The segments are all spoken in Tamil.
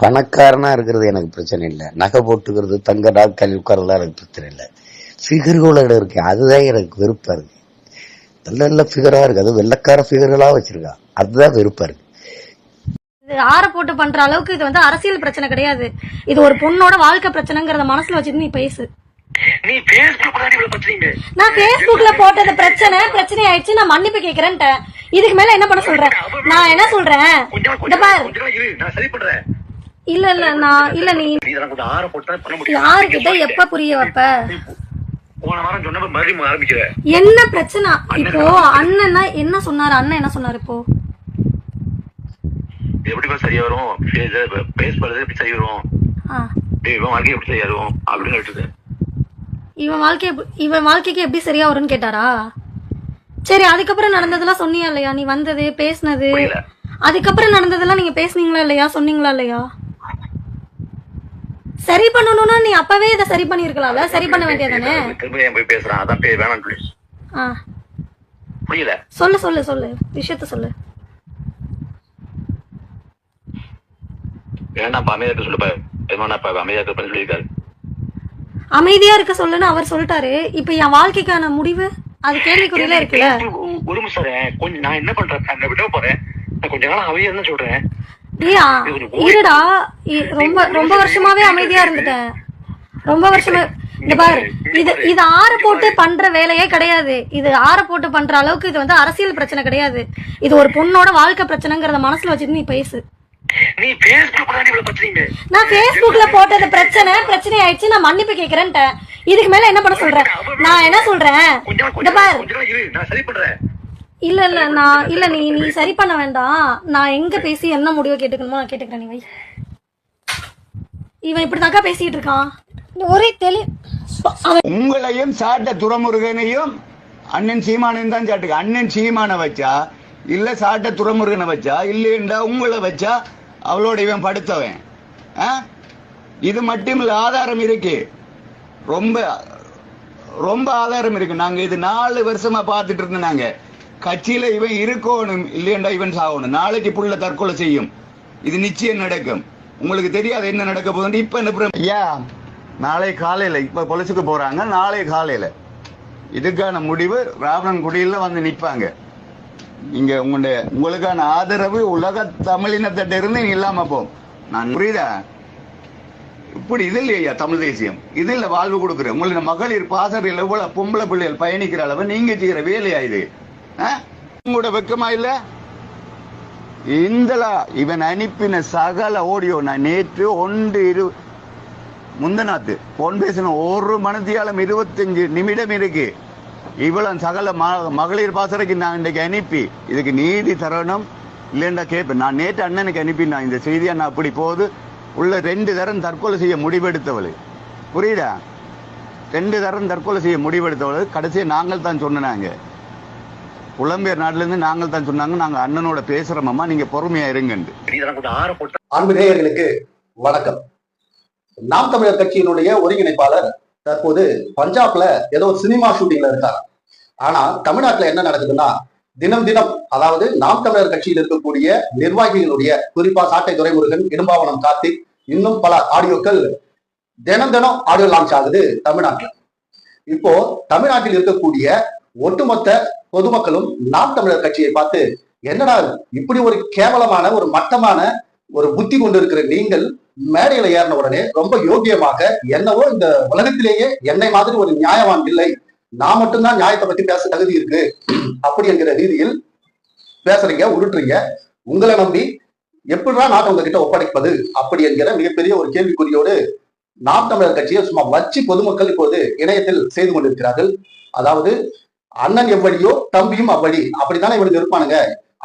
பணக்காரனா இருக்கிறது எனக்கு பிரச்சனை இல்லை. நகை போட்டுக்கிறது தங்க டாக்கல் உட்கார்றதா எனக்கு பிரச்சனை இல்லை. ஃபிகர்களோட இருக்கு அதுதான் எனக்கு வெறுப்பா இருக்கு. நல்ல நல்ல ஃபிகரா இருக்கு. அது வெள்ளக்கார ஃபிகர்களா வச்சிருக்கா. அதுதான் வெறுப்பா இருக்கு. இது ஆற போட்டு பண்ற அளவுக்கு இது வந்து அரசியல் பிரச்சனை கிடையாது. இது ஒரு பொண்ணோட வாழ்க்கை பிரச்சனைங்கிறத மனசுல வச்சுட்டு நீ பேசு. நீ நான் Facebookல போட்டது பிரச்சனை பிரச்சனை ஆயிடுச்சு. நான் மன்னிப்பு கேக்குறேன்ட்டேன். இதுக்கு மேல என்ன பண்ண சொல்றேன் நான் என்ன சொல்றேன்? இந்த பார். இல்ல இல்ல நான் இல்ல நீ யாருக்கிட்ட எப்ப புரிய வைப்ப? என்ன பிரச்சனை? இப்போ அண்ணன்னா என்ன சொன்னாரு? அண்ணன் என்ன சொன்னாரு இப்போ? எப்படிப்பா சரியா வரும்? பேஸ் பண்றது எப்படி சரி வரும்? இவன் வாழ்க்கை எப்படி சரியா வரும்? அப்படின்னு கேட்டது இவன் வாழ்க்கை இவன் வாழ்க்கைக்கு எப்படி சரியா வரும்னு கேட்டாரா? சரி அதுக்கப்புறம் நடந்ததெல்லாம் சொன்னியா இல்லையா? நீ வந்தது பேசுனது. அதுக்கப்புறம் நடந்ததெல்லாம் நீங்க பேசுனீங்களா இல்லையா? சொன்னீங்களா இல்லையா? சரி பண்ணணும்னா நீ அப்பவே இதை சரி பண்ணிருக்கலாம்ல சரி பண்ண வேண்டியதானே திரும்ப போய் பேசுறான். அதான் பே வேணாம் சொல்லி. ஆ. புரியல? சொல்லு சொல்லு சொல்லு. விஷயத்த சொல்லு. வேணாம் அமைதியா சொல்லுப்பா. எதுனா அமைதியா பண்ணி சொல்லியிருக்காரு அமைதியா இருக்க சொல்லுன்னு அவர் சொல்லிட்டாரு. இப்ப என் வாழ்க்கைக்கான முடிவு? அது கேள்விக்குறியில இருக்குல்ல? ஒரு- நிமிஷம். கொஞ்சம் நான் என்ன பண்றேன்? நான் விட போறேன். நான் கொஞ்ச நாள் அமைதியா தான் சொல்றேன். இருடா. இ- ரொம்ப ரொம்ப வருஷமாவே அமைதியா இருந்துட்டேன். ரொம்ப வருஷமா இந்த பாரு. இது இது ஆற போட்டு பண்ற வேலையே கிடையாது. இது ஆற போட்டு பண்ற அளவுக்கு இது வந்து அரசியல் பிரச்சனை கிடையாது. இது ஒரு பொண்ணோட வாழ்க்கை பிரச்சனைங்கிறத மனசுல வச்சுட்டு நீ பேசு. நான் Facebookல போட்டது பிரச்சனை பிரச்சனை ஆயிடுச்சு. நான் மன்னிப்பு கேக்குறேன்ட்டேன். இதுக்கு மேல என்ன பண்ண சொல்றேன் நான் என்ன சொல்றேன்? இந்த பாரு. இல்ல இல்ல நான் இல்ல நீ நீ சரி பண்ண வேண்டாம். நான் எங்க பேசி என்ன முடிவு கேட்டுக்கணுமோ நான் கேட்டுக்கிறேன் நீ வை. இவன் இப்படிதாக்கா பேசிட்டு இருக்கான். ஒரே தெளி அவன் உங்களையும் சாட்ட துறமுருகனையும் அண்ணன் சீமானையும் தான் சாட்டுங்க. அண்ணன் சீமானை வச்சா இல்ல சாட்ட துறமுருகனை வச்சா இல்லைண்டா உங்களை வச்சா அவளோட இவன் படுத்தவன். ஆ? இது மட்டும் இல்ல ஆதாரம் இருக்கு. ரொம்ப ரொம்ப ஆதாரம் இருக்கு. நாங்க இது நாலு வருஷமா பார்த்துட்டு இருந்தோம் நாங்க. கட்சியில இவன் இருக்கணும் இல்லையண்டா இவன் சாகணும். நாளைக்கு புள்ள தற்கொலை செய்யும். இது நிச்சயம் நடக்கும். உங்களுக்கு தெரியாது என்ன நடக்க போகுது இப்ப என்ன ஐயா நாளை காலையில இப்ப பொலிசுக்கு போறாங்க நாளை காலையில. இதுக்கான முடிவு ராவணன் குடியில வந்து நிற்பாங்க இங்க உங்களுடைய உங்களுக்கான ஆதரவு உலக தமிழினத்திட்ட இருந்து இல்லாம போகும். நான் புரியுதா? இப்படி இது இல்லையா தமிழ் தேசியம்? இது இல்ல வாழ்வு கொடுக்குற. உங்களுடைய மகளிர் பாசறையில் எவ்வளோ பொம்பளை பிள்ளைகள் பயணிக்கிற அளவு நீங்க செய்யற வேலையா இது? உங்களோட வெக்கமா இல்ல? இந்தலா இவன் அனுப்பின சகல ஓடியோ நான் நேற்று ஒன்று இரு முந்தநாத்து போன் பேசின ஒரு மனதியாலம் இருபத்தஞ்சு நிமிடம் இருக்கு. இவ்வளவு சகல ம- மகளிர் பாசறைக்கு நான் இன்றைக்கு அனுப்பி இதுக்கு நீதி தரணும். இல்லைண்டா கேட்பேன் நான் நேற்று அண்ணனுக்கு அனுப்பினேன் இந்த செய்தியை நான் அப்படி போகுது உள்ள ரெண்டு தரம் தற்கொலை செய்ய முடிவெடுத்தவள். புரியுதா? ரெண்டு தரம் தற்கொலை செய்ய முடிவெடுத்தவள். கடைசியை நாங்கள் தான் சொன்னாங்க புலம்பெயர் நாட்டுல இருந்து நாங்கள் தான் சொன்னாங்க நாங்க அண்ணனோட பேசுறோமம்மா நீங்க பொறுமையா இருங்கன்னு நீ இதெல்லாம் கொஞ்சம் ஆற போட்டு அன்பு நேயர்களுக்கு வணக்கம். நாம் தமிழர் கட்சியினுடைய ஒருங்கிணைப்பாளர் தற்போது பஞ்சாப்ல ஏதோ ஒரு சினிமா ஷூட்டிங்ல இருக்கார். ஆனா தமிழ்நாட்டுல என்ன நடக்குதுன்னா தினம் தினம் அதாவது நாம் தமிழர் கட்சியில் இருக்கக்கூடிய நிர்வாகிகளுடைய குறிப்பா சாட்டை துரைமுருகன் இடும்பாவனம் கார்த்திக் இன்னும் பல ஆடியோக்கள் தினம் தினம் ஆடியோ லான்ச் ஆகுது தமிழ்நாட்டுல. இப்போ தமிழ்நாட்டில் இருக்கக்கூடிய ஒட்டுமொத்த பொதுமக்களும் நாம் தமிழர் கட்சியை பார்த்து என்னடா இப்படி ஒரு கேவலமான ஒரு மட்டமான ஒரு புத்தி கொண்டு இருக்கிற நீங்கள் மேடையில ஏறின உடனே ரொம்ப யோகியமாக என்னவோ இந்த உலகத்திலேயே என்னை மாதிரி ஒரு நியாயவான் இல்லை. நான் மட்டும்தான் நியாயத்தை பத்தி பேச தகுதி இருக்கு. அப்படி என்கிற ரீதியில் பேசுறீங்க உருட்டுறீங்க. உங்களை நம்பி எப்படிதான் நாட்டை உங்ககிட்ட ஒப்படைப்பது? அப்படி என்கிற மிகப்பெரிய ஒரு கேள்விக்குறியோடு நாம் தமிழர் கட்சியை சும்மா வச்சு பொதுமக்கள் இப்போது இணையத்தில் செய்து கொண்டிருக்கிறார்கள். அதாவது அண்ணன் எவ்வளியோ தம்பியும் அவ்வழி அப்படித்தானே இவனுக்கு இருப்பானுங்க?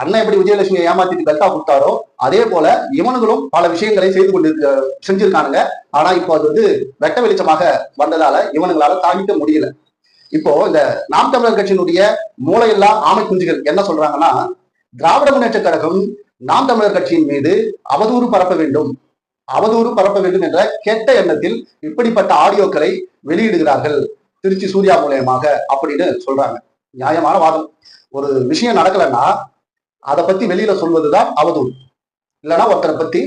அண்ணன் எப்படி விஜயலட்சுமி ஏமாத்திட்டு கல்தா கொடுத்தாரோ அதே போல இவனுங்களும் பல விஷயங்களை செய்து கொண்டு செஞ்சிருக்கானுங்க. ஆனா இப்போ அது வந்து வெட்ட வெளிச்சமாக வந்ததால இவனுங்களால தாங்கிக்க முடியல. இப்போ இந்த நாம் தமிழர் கட்சியினுடைய மூளையில்லா ஆமை குஞ்சுகள் என்ன சொல்றாங்கன்னா திராவிட முன்னேற்ற கழகம் நாம் தமிழர் கட்சியின் மீது அவதூறு பரப்ப வேண்டும். அவதூறு பரப்ப வேண்டும் என்ற கெட்ட எண்ணத்தில் இப்படிப்பட்ட ஆடியோக்களை வெளியிடுகிறார்கள். திருச்சி சூர்யா மூலியமாக அப்படின்னு சொல்றாங்க. நியாயமான வாதம். ஒரு விஷயம் நடக்கலைன்னா அதை பத்தி வெளியில சொல்வதுதான் அவதூறு. இல்லைன்னா ஒருத்தரை பத்தி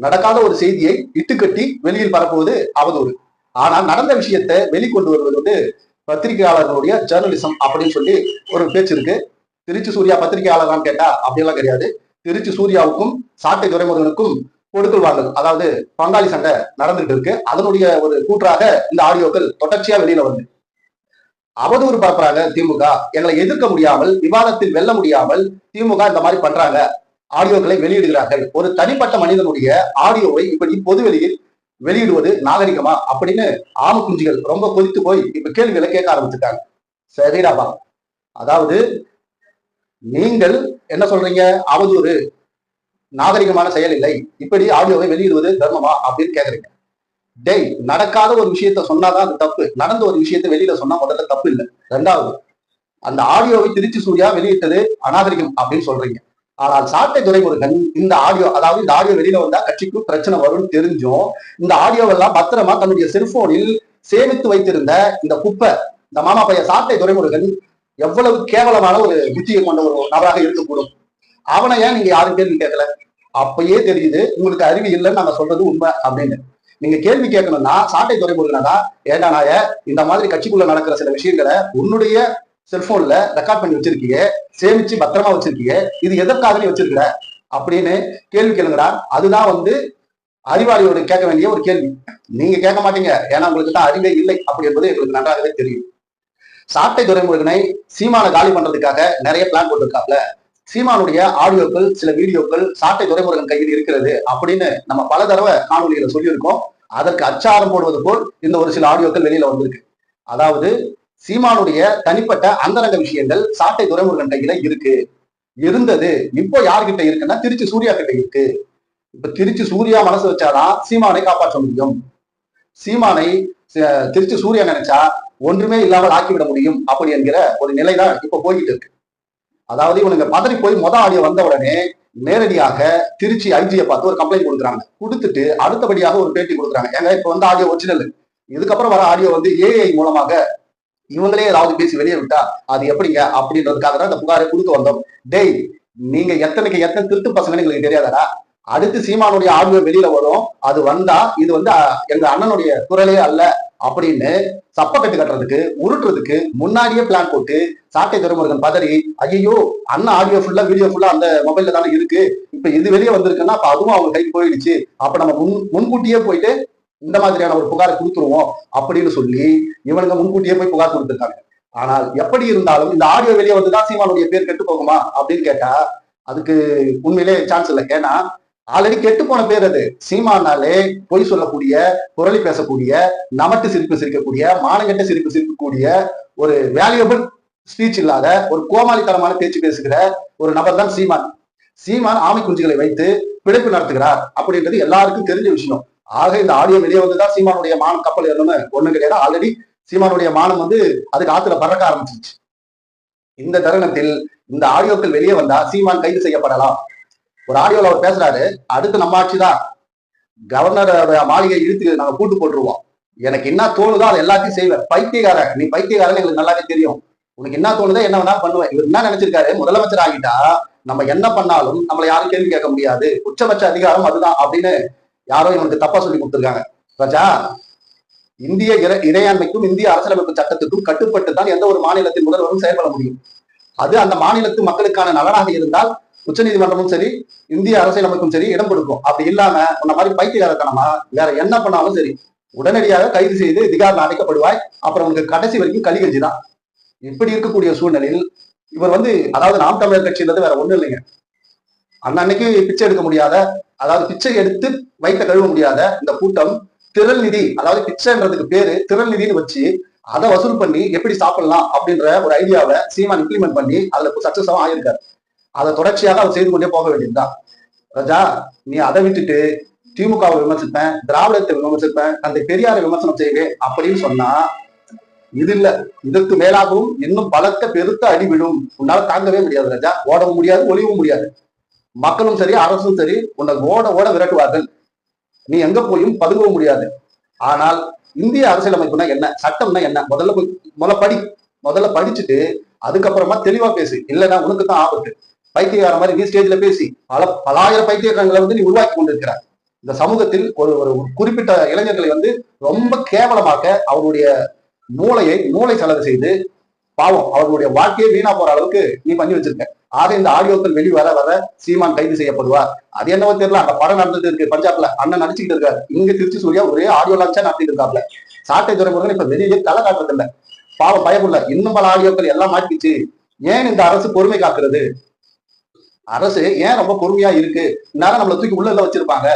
நடக்காத ஒரு செய்தியை இட்டுக்கட்டி வெளியில் பரப்புவது அவதூறு. ஆனால் நடந்த விஷயத்தை வெளிக்கொண்டு வருவது வந்து பத்திரிகையாளர்களுடைய ஜேர்னலிசம் அப்படின்னு சொல்லி ஒரு பேச்சு இருக்கு. திருச்சி சூர்யா பத்திரிகையாளர்தான் கேட்டா அப்படியெல்லாம் கிடையாது. திருச்சி சூர்யாவுக்கும் சாட்டை துரைமுருகனுக்கும் கொடுக்கல் வாங்கல் அதாவது பங்காளி சண்டை நடந்துட்டு இருக்கு. அதனுடைய ஒரு கூற்றாக இந்த ஆடியோக்கள் தொடர்ச்சியா வெளியில வந்து அவதூறு பரப்புறாங்க திமுக. எங்களை எதிர்க்க முடியாமல் விவாதத்தில் வெல்ல முடியாமல் திமுக இந்த மாதிரி பண்றாங்க. ஆடியோக்களை வெளியிடுகிறார்கள். ஒரு தனிப்பட்ட மனிதனுடைய ஆடியோவை இப்படி பொதுவெளியில் வெளியிடுவது நாகரிகமா அப்படின்னு ஆம குஞ்சுகள் ரொம்ப கொதித்து போய் இப்ப கேள்விகளை கேட்க ஆரம்பிச்சுட்டாங்க. சரிடாபா அதாவது நீங்கள் என்ன சொல்றீங்க? அவதூறு. நாகரிகமான செயல் இல்லை. இப்படி ஆடியோவை வெளியிடுவது தர்மமா அப்படின்னு கேக்குறீங்க. டேய் நடக்காத ஒரு விஷயத்த சொன்னாதான் அது தப்பு. நடந்த ஒரு விஷயத்தை வெளியில சொன்னா முதல்ல தப்பு இல்லை. ரெண்டாவது அந்த ஆடியோவை திருச்சி சூர்யா வெளியிட்டது அநாகரிகம் அப்படின்னு சொல்றீங்க. ஆனால் சாட்டை துரைமுருகன் இந்த ஆடியோ அதாவது இந்த ஆடியோ வெளியில வந்தா கட்சிக்கு பிரச்சனை வரும்னு தெரிஞ்சும் இந்த ஆடியோவெல்லாம் பத்திரமா தன்னுடைய செல்போனில் சேமித்து வைத்திருந்த இந்த குப்பை இந்த மாமா பையன் சாட்டை துரைமுருகன் எவ்வளவு கேவலமான ஒரு புத்தியை கொண்ட ஒரு நபராக இருக்கக்கூடும். அவனை ஏன் நீங்க யாரும் கேள்வி கேட்கல? அப்பயே தெரியுது உங்களுக்கு அறிவு இல்லைன்னு நாங்க சொல்றது உண்மை அப்படின்னு. நீங்க கேள்வி கேட்கணும்னா சாட்டை துரைமுருகனா ஏண்டா நாய இந்த மாதிரி கட்சிக்குள்ள நடக்கிற சில விஷயங்களை உன்னுடைய செல்போன்ல ரெக்கார்ட் பண்ணி வச்சிருக்கீங்க சேமிச்சு பத்திரமா வச்சிருக்கீங்க இது எதற்காக நீ வச்சிருக்கிற அப்படின்னு கேள்வி கேளுங்கடா. அதுதான் வந்து அறிவாளியோட கேட்க வேண்டிய ஒரு கேள்வி. நீங்க கேட்க மாட்டீங்க. ஏன்னா உங்களுக்கு தான் அறிவே இல்லை அப்படி என்பது எங்களுக்கு நன்றாகவே தெரியும். சாட்டை துறைமுருகனை சீமான காலி பண்றதுக்காக நிறைய பிளான் போட்டிருக்காப்ல. சீமானுடைய ஆடியோக்கள் சில வீடியோக்கள் சாட்டை துறைமுருகன் கையில் இருக்கிறது அப்படின்னு நம்ம பல தடவை காணொலியில சொல்லியிருக்கோம். அதற்கு அச்சாரம் போடுவது போல் இந்த ஒரு சில ஆடியோக்கள் வெளியில வந்திருக்கு. அதாவது சீமானுடைய தனிப்பட்ட அந்தரங்க விஷயங்கள் சாட்டை துறைமுருகன் கையில இருக்கு. இருந்தது. இப்போ யார்கிட்ட இருக்குன்னா திருச்சி சூர்யா கிட்ட இருக்கு. இப்ப திருச்சி சூர்யா மனசு வச்சாதான் சீமானை காப்பாற்ற முடியும். சீமானை திருச்சி சூர்யா நினைச்சா ஒன்றுமே இல்லாமல் ஆக்கிவிட முடியும் அப்படி என்கிற ஒரு நிலைதான் இப்ப போய்கிட்டு இருக்கு. அதாவது இவனுங்க பதறி போய் மொத ஆடியோ வந்த உடனே நேரடியாக திருச்சி ஐஜியை பார்த்து ஒரு கம்ப்ளைண்ட் கொடுக்குறாங்க. கொடுத்துட்டு அடுத்தபடியாக ஒரு பேட்டி கொடுக்குறாங்க. ஏங்க இப்போ வந்து ஆடியோ ஒரிஜினல் இதுக்கப்புறம் வர ஆடியோ வந்து ஏஐ மூலமாக இவங்களே ஏதாவது பேசி வெளியே விட்டா அது எப்படிங்க அப்படின்றதுக்காக தான் இந்த புகாரை கொடுக்க வந்தோம். டேய் நீங்க எத்தனைக்கு எத்தனை திருட்டு பசங்கன்னு எங்களுக்கு தெரியாதடா. அடுத்து சீமானுடைய ஆடியோ வெளியில வரும். அது வந்தா இது வந்து எங்க அண்ணனுடைய குரலே அல்ல. அப்படின்னு சப்பக்கட்டு கட்டுறதுக்கு உருட்டுறதுக்கு முன்னாடியே பிளான் போட்டு சாட்டை துரைமுருகன் பதறி ஐயோ அண்ணன் ஆடியோ ஃபுல்லா வீடியோ ஃபுல்லா அந்த மொபைல்ல தானே இருக்கு. இப்ப இது வெளியே வந்திருக்குன்னா அப்ப அதுவும் அவங்க கைக்கு போயிடுச்சு. அப்ப நம்ம முன் முன்கூட்டியே போயிட்டு இந்த மாதிரியான ஒரு புகாரை கொடுத்துருவோம் அப்படின்னு சொல்லி இவனுங்க முன்கூட்டியே போய் புகார் கொடுத்துருக்காங்க. ஆனால் எப்படி இருந்தாலும் இந்த ஆடியோ வெளியே வந்துதான் சீமானுடைய பேர் கெட்டு போகுமா அப்படின்னு கேட்டா அதுக்கு உண்மையிலே சான்ஸ் இல்லை. ஏன்னா ஆல்ரெடி கெட்டு போன பேர் அது. சீமானாலே பொய் சொல்லக்கூடிய குரலி பேசக்கூடிய நமட்டு சிரிப்பு சிரிக்கக்கூடிய மானங்கெட்ட சிரிப்பு சிரிக்கக்கூடிய ஒரு வேல்யூபிள் ஸ்பீச் இல்லாத ஒரு கோமாளித்தனமான பேச்சு பேசுகிற ஒரு நபர் தான் சீமான். சீமான் ஆமை குஞ்சுகளை வைத்து பிழைப்பு நடத்துகிறார் அப்படின்றது எல்லாருக்கும் தெரிஞ்ச விஷயம். ஆக இந்த ஆடியோ வெளியே வந்துதான் சீமானுடைய மானம் கப்பல் ஏறணும்னு ஒண்ணு கிடையாது. ஆல்ரெடி சீமானுடைய மானம் வந்து அதுக்கு ஆத்துல பறக்க ஆரம்பிச்சிருச்சு. இந்த தருணத்தில் இந்த ஆடியோக்கள் வெளியே வந்தா சீமான் கைது செய்யப்படலாம். ஒரு ஆடியோல அவர் பேசுறாரு அடுத்து நம்ம ஆட்சி தான் கவர்னரோட மாளிகை இழுத்து நாங்க கூட்டு போட்டுருவோம். எனக்கு என்ன தோணுதோ அதை எல்லாத்தையும் செய்வேன். பைத்தியக்காரன் நீ பைத்தியக்காரன் எங்களுக்கு நல்லாவே தெரியும். உனக்கு என்ன தோணுதோ என்ன வேணா பண்ணுவேன். இவர் என்ன நினைச்சிருக்காரு? முதலமைச்சர் ஆகிட்டா நம்ம என்ன பண்ணாலும் நம்மளை யாரும் கேள்வி கேட்க முடியாது. உச்சபட்ச அதிகாரம் அதுதான் அப்படின்னு யாரோ இவனுக்கு தப்பா சொல்லி கொடுத்துருக்காங்க. ராஜா இந்திய இறை இறையாண்மைக்கும் இந்திய அரசியலமைப்பு சட்டத்துக்கும் கட்டுப்பட்டு தான் எந்த ஒரு மாநிலத்தின் முதல்வரும் செயல்பட முடியும். அது அந்த மாநிலத்து மக்களுக்கான நலனாக இருந்தால் உச்சநீதிமன்றமும் சரி இந்திய அரசியலமைப்பும் சரி இடம் கொடுக்கும். அப்படி இல்லாம உன்ன மாதிரி பைத்தியகாரத்தனமா வேற என்ன பண்ணாலும் சரி உடனடியாக கைது செய்து திகாரில் அடைக்கப்படுவாய். அப்புறம் உனக்கு கடைசி வரைக்கும் கலிகஞ்சி தான். இப்படி இருக்கக்கூடிய சூழ்நிலையில் இவர் வந்து அதாவது நாம் தமிழர் கட்சின்றது வேற ஒண்ணும் இல்லைங்க. அன்னன்னைக்கு பிச்சை எடுக்க முடியாத அதாவது பிச்சை எடுத்து வைத்த கழுவ முடியாத இந்த கூட்டம் திரள் நிதி அதாவது பிச்சைன்றதுக்கு பேரு திரள் நிதின்னு வச்சு அதை வசூல் பண்ணி எப்படி சாப்பிடலாம் அப்படின்ற ஒரு ஐடியாவை சீமான் இம்ப்ளிமெண்ட் பண்ணி அதுல சக்சஸாவும் ஆயிருக்காரு அதை தொடர்ச்சியாக அவர் செய்து கொண்டே போக வேண்டியதுதான் ராஜா நீ அதை விட்டுட்டு திமுகவை விமர்சிப்பேன் திராவிடத்தை விமர்சிப்பேன் அந்த பெரியாரை விமர்சனம் செய்வேன் அப்படின்னு சொன்னா இது இல்ல. இதற்கு மேலாகவும் இன்னும் பலத்த பெருத்த அடி விடும் உன்னால தாங்கவே முடியாது ராஜா. ஓடவும் முடியாது ஒளியவும் முடியாது. மக்களும் சரி அரசும் சரி உன்னை ஓட ஓட விரட்டுவார்கள். நீ எங்க போயும் பதுங்கவும் முடியாது. ஆனால் இந்திய அரசியலமைப்புனா என்ன? சட்டம்னா என்ன? முதல்ல முதல்ல படி. முதல்ல படிச்சுட்டு அதுக்கப்புறமா தெளிவா பேசு. இல்லைன்னா உனக்கு தான் ஆபத்து. பைத்தியக்கார மாதிரி நீ ஸ்டேஜ்ல பேசி பல பலாயிரம் பைத்தியக்காரங்களை வந்து நீ உருவாக்கி கொண்டிருக்கிறார் இந்த சமூகத்தில் ஒரு ஒரு குறிப்பிட்ட இளைஞர்களை வந்து ரொம்ப கேவலமாக்க அவருடைய மூளையை மூளை செலவு செய்து பாவம் அவர்களுடைய வாழ்க்கையே வீணா போற அளவுக்கு நீ பண்ணி வச்சிருக்க. ஆக இந்த ஆடியோக்கள் வெளி வர வர சீமான் கைது செய்யப்படுவார். அது என்னவோ தெரியல அந்த படம் நடந்துட்டு இருக்கு பஞ்சாப்ல அண்ணன் நடிச்சுக்கிட்டு இருக்காரு. இங்க திருச்சி சூர்யா ஒரே ஆடியோ லான்ச்சா நடத்திட்டு இருக்காப்ல சாட்டை துறைமுருகன் இப்ப வெளியே தலை காட்டுறது இல்ல பாவம் பயமுள்ள. இன்னும் பல ஆடியோக்கள் எல்லாம் மாட்டிச்சு ஏன் இந்த அரசு பொறுமை காக்குறது? அரசு ஏன் ரொம்ப பொறுமையா இருக்கு? நேரம் நம்மளை தூக்கி உள்ள வச்சிருப்பாங்க.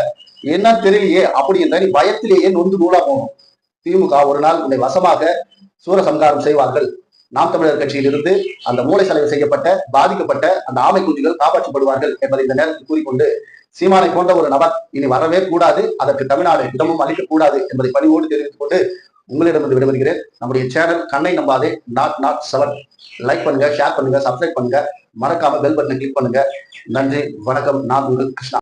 என்னன்னு தெரியலையே அப்படின்ற நீ பயத்திலேயே நொந்து நூலா போகணும். திமுக ஒரு நாள் உன்னை வசமாக சூரசம்காரம் செய்வார்கள். நாம் தமிழர் கட்சியிலிருந்து அந்த மூளை செலவு செய்யப்பட்ட பாதிக்கப்பட்ட அந்த ஆமை குஞ்சுகள் காப்பாற்றப்படுவார்கள் என்பதை இந்த நேரத்தில் கூறிக்கொண்டு சீமானை போன்ற ஒரு நபர் இனி வரவே கூடாது அதற்கு தமிழ்நாடு இடமும் அளிக்கக்கூடாது என்பதை பணிவோடு தெரிவித்துக் கொண்டு உங்களிடமிருந்து விடைபெறுகிறேன். நம்முடைய channel Kannai Nambathe naught naught seven. Like பண்ணுங்க ஷேர் பண்ணுங்க சப்ஸ்கிரைப் பண்ணுங்க. மறக்காம பெல் பட்டனை கிளிக் பண்ணுங்க. நன்றி வணக்கம். நான் உங்கள் கிருஷ்ணா.